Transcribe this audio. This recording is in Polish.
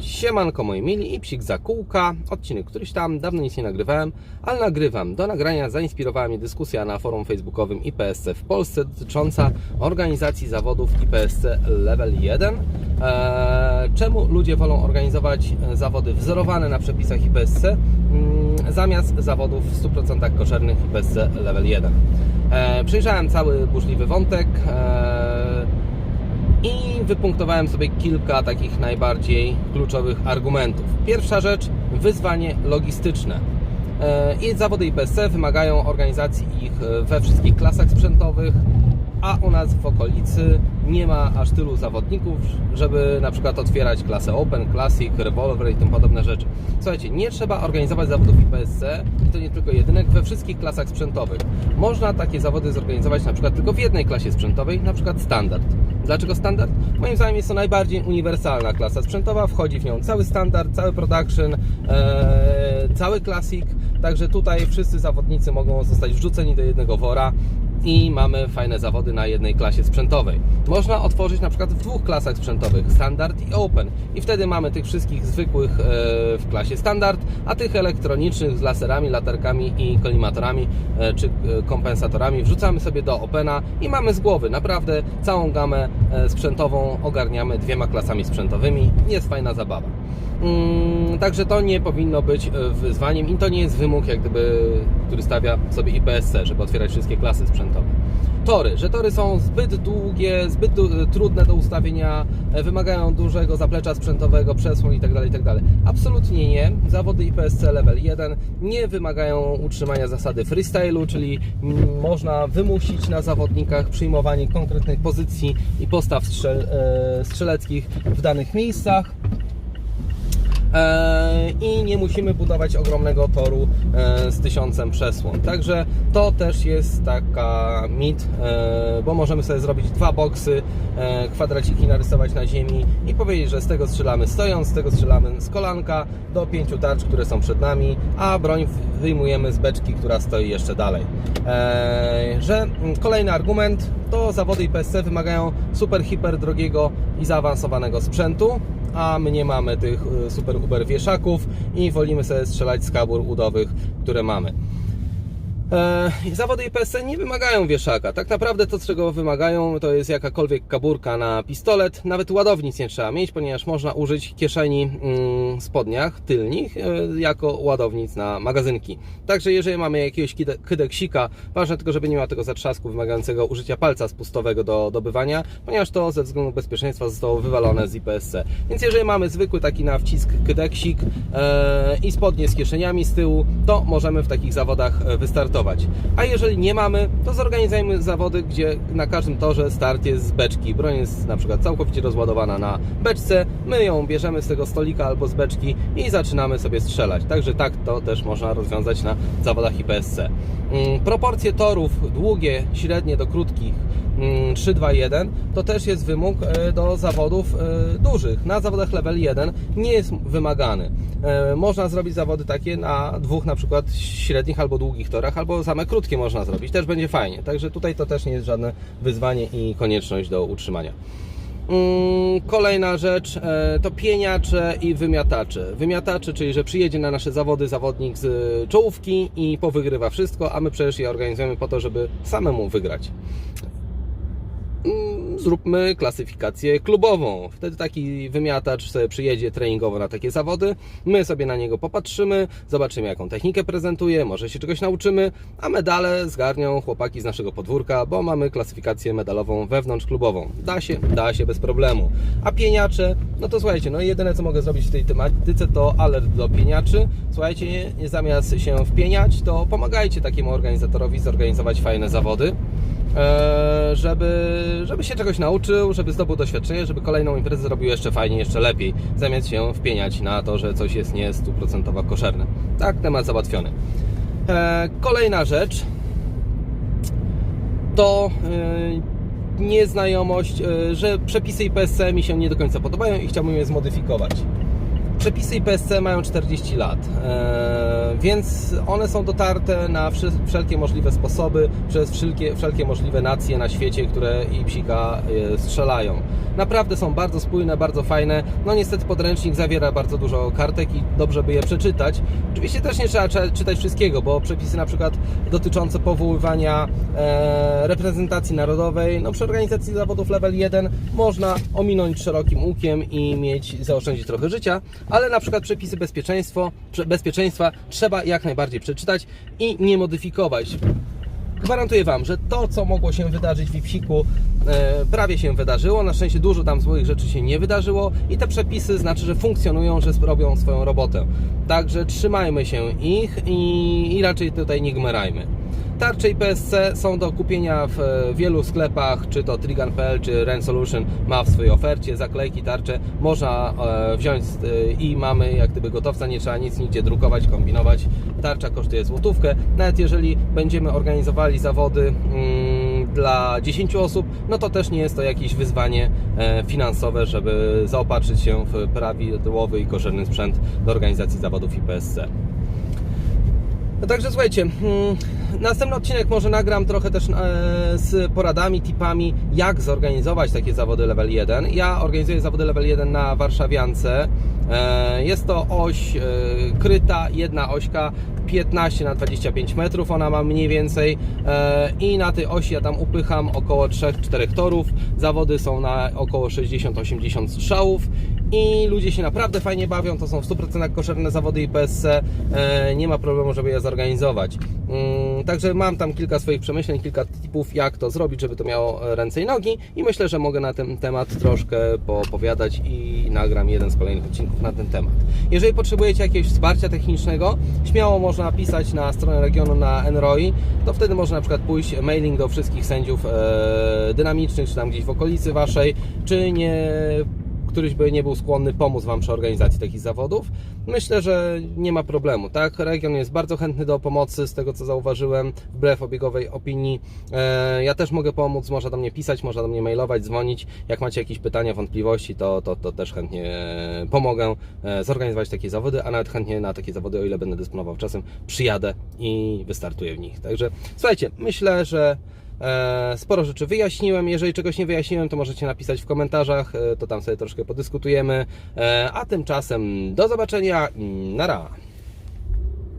Siemanko moi mili i psik za kółka. Odcinek któryś tam, dawno nic nie nagrywałem, ale nagrywam. Do nagrania zainspirowała mnie dyskusja na forum facebookowym IPSC w Polsce dotycząca organizacji zawodów IPSC Level 1. Eee, czemu ludzie wolą organizować zawody wzorowane na przepisach IPSC mm, zamiast zawodów w 100% koszernych IPSC Level 1? Eee, przejrzałem cały burzliwy wątek. I wypunktowałem sobie kilka takich najbardziej kluczowych argumentów. Pierwsza rzecz, wyzwanie logistyczne. E, I zawody IPSC wymagają organizacji ich e, we wszystkich klasach sprzętowych, a u nas w okolicy nie ma aż tylu zawodników, żeby na przykład otwierać klasę Open, Classic, Revolver i tym podobne rzeczy. Słuchajcie, nie trzeba organizować zawodów IPSC i to nie tylko jedynek we wszystkich klasach sprzętowych. Można takie zawody zorganizować na przykład tylko w jednej klasie sprzętowej, na przykład standard. Dlaczego standard? Moim zdaniem jest to najbardziej uniwersalna klasa sprzętowa, wchodzi w nią cały standard, cały production, e, cały classic, także tutaj wszyscy zawodnicy mogą zostać wrzuceni do jednego wora i mamy fajne zawody na jednej klasie sprzętowej. Można otworzyć na przykład w dwóch klasach sprzętowych, standard i open i wtedy mamy tych wszystkich zwykłych e, w klasie standard, a tych elektronicznych z laserami, latarkami i kolimatorami e, czy e, kompensatorami wrzucamy sobie do opena i mamy z głowy naprawdę całą gamę sprzętową ogarniamy dwiema klasami sprzętowymi. Jest fajna zabawa. Mm, Także to nie powinno być e, wyzwaniem i to nie jest wymóg, jak gdyby, który stawia sobie IPSC, żeby otwierać wszystkie klasy sprzętowe. Tory, że tory są zbyt długie, zbyt du- trudne do ustawienia, e, wymagają dużego zaplecza sprzętowego, przesłon itd., itd. Absolutnie nie. Zawody IPSC Level 1 nie wymagają utrzymania zasady freestylu, czyli można wymusić na zawodnikach przyjmowanie konkretnych pozycji i postaw strzel- e, strzeleckich w danych miejscach. E, i nie musimy budować ogromnego toru e, z tysiącem przesłon. Także to też jest taka mit, e, bo możemy sobie zrobić dwa boksy, kwadraciki narysować na ziemi i powiedzieć, że z tego strzelamy stojąc, z tego strzelamy z kolanka do pięciu tarcz, które są przed nami, a broń wyjmujemy z beczki, która stoi jeszcze dalej. Że mm, kolejny argument to zawody IPSC wymagają super, hiper drogiego i zaawansowanego sprzętu, a my nie mamy tych y, super uber wieszaków i wolimy sobie strzelać z kabur udowych, które mamy. E, zawody IPSC nie wymagają wieszaka. Tak naprawdę to, czego wymagają, to jest jakakolwiek kaburka na pistolet. Nawet ładownic nie trzeba mieć, ponieważ można użyć kieszeni mm, spodniach tylnych e, jako ładownic na magazynki. Także jeżeli mamy jakiegoś kydeksika, ważne tylko, żeby nie miał tego zatrzasku wymagającego użycia palca spustowego do dobywania, ponieważ to ze względu bezpieczeństwa zostało wywalone z IPSC. Więc jeżeli mamy zwykły taki na wcisk kydeksik e, i spodnie z kieszeniami z tyłu, to możemy w takich zawodach e, wystartować. A jeżeli nie mamy, to zorganizujemy zawody, gdzie na każdym torze start jest z beczki. Broń jest na przykład całkowicie rozładowana na beczce, my ją bierzemy z tego stolika albo z beczki i zaczynamy sobie strzelać. Także tak to też można rozwiązać na zawodach IPSC. Mm, Proporcje torów długie, średnie do krótkich mm, 3, 2, 1 to też jest wymóg e, do zawodów e, dużych. Na zawodach level 1 nie jest wymagany. E, Można zrobić zawody takie na dwóch na przykład średnich albo długich torach, albo same krótkie można zrobić. Też będzie fajnie. Także tutaj to też nie jest żadne wyzwanie i konieczność do utrzymania. Mm, Kolejna rzecz to pieniacze i wymiatacze. Wymiatacze, czyli że przyjedzie na nasze zawody zawodnik z czołówki i powygrywa wszystko, a my przecież je organizujemy po to, żeby samemu wygrać. Mm, Zróbmy klasyfikację klubową. Wtedy taki wymiatacz sobie przyjedzie treningowo na takie zawody. My sobie na niego popatrzymy, zobaczymy jaką technikę prezentuje, może się czegoś nauczymy, a medale zgarnią chłopaki z naszego podwórka, bo mamy klasyfikację medalową wewnątrzklubową. Da się, da się bez problemu. A pieniacze, no to słuchajcie, no jedyne co mogę zrobić w tej tematyce to alert do pieniaczy. Słuchajcie, nie, zamiast się wpieniać, to pomagajcie takiemu organizatorowi zorganizować fajne zawody żeby, żeby się czegoś nauczył, żeby zdobył doświadczenie, żeby kolejną imprezę zrobił jeszcze fajniej, jeszcze lepiej, zamiast się wpieniać na to, że coś jest nie stuprocentowo koszerne. Tak, temat załatwiony. E, kolejna rzecz to e, nieznajomość, e, że przepisy IPSC mi się nie do końca podobają i chciałbym je zmodyfikować. Przepisy IPSC mają 40 lat, e, więc one są dotarte na wszelkie możliwe sposoby przez wszelkie, wszelkie możliwe nacje na świecie, które i psika e, strzelają. Naprawdę są bardzo spójne, bardzo fajne. No niestety podręcznik zawiera bardzo dużo kartek i dobrze by je przeczytać. Oczywiście też nie trzeba czytać wszystkiego, bo przepisy na przykład dotyczące powoływania e, reprezentacji narodowej, no przy organizacji zawodów level 1 można ominąć szerokim łukiem i mieć, zaoszczędzić trochę życia, ale na przykład przepisy bezpieczeństwo, bezpieczeństwa trzeba jak najbardziej przeczytać i nie modyfikować. Gwarantuję Wam, że to, co mogło się wydarzyć w Ipsiku, e, prawie się wydarzyło. Na szczęście dużo tam złych rzeczy się nie wydarzyło i te przepisy znaczy, że funkcjonują, że robią swoją robotę. Także trzymajmy się ich i, i raczej tutaj nie gmerajmy. Tarcze IPSC są do kupienia w e, wielu sklepach, czy to Trigan.pl, czy Ren Solution ma w swojej ofercie zaklejki, tarcze. Można e, wziąć e, i mamy jak gdyby gotowca, nie trzeba nic nigdzie drukować, kombinować. Tarcza kosztuje złotówkę. Nawet jeżeli będziemy organizowali zawody mm, dla 10 osób, no to też nie jest to jakieś wyzwanie finansowe, żeby zaopatrzyć się w prawidłowy i korzystny sprzęt do organizacji zawodów IPSC. No także słuchajcie, mm, następny odcinek może nagram trochę też e, z poradami, tipami, jak zorganizować takie zawody level 1. Ja organizuję zawody level 1 na Warszawiance. E, Jest to oś e, kryta, jedna ośka 15 na 25 metrów, ona ma mniej więcej i na tej osi ja tam upycham około 3-4 torów. Zawody są na około 60-80 strzałów i ludzie się naprawdę fajnie bawią, to są w 100% koszerne zawody IPSC, e, nie ma problemu, żeby je zorganizować. Mm, Także mam tam kilka swoich przemyśleń, kilka tipów, jak to zrobić, żeby to miało e, ręce i nogi i myślę, że mogę na ten temat troszkę poopowiadać i nagram jeden z kolejnych odcinków na ten temat. Jeżeli potrzebujecie jakiegoś wsparcia technicznego, śmiało można pisać na stronę regionu na Enroi, to wtedy można na przykład pójść mailing do wszystkich sędziów e, dynamicznych, czy tam gdzieś w okolicy Waszej, czy nie któryś by nie był skłonny pomóc Wam przy organizacji takich zawodów, myślę, że nie ma problemu, tak? Region jest bardzo chętny do pomocy, z tego co zauważyłem, wbrew obiegowej opinii. E, Ja też mogę pomóc, można do mnie pisać, można do mnie mailować, dzwonić. Jak macie jakieś pytania, wątpliwości, to, to, to też chętnie e, pomogę e, zorganizować takie zawody, a nawet chętnie na takie zawody, o ile będę dysponował czasem, przyjadę i wystartuję w nich. Także słuchajcie, myślę, że Sporo rzeczy wyjaśniłem. Jeżeli czegoś nie wyjaśniłem, to możecie napisać w komentarzach, e, to tam sobie troszkę podyskutujemy. E, A tymczasem do zobaczenia. Na ra.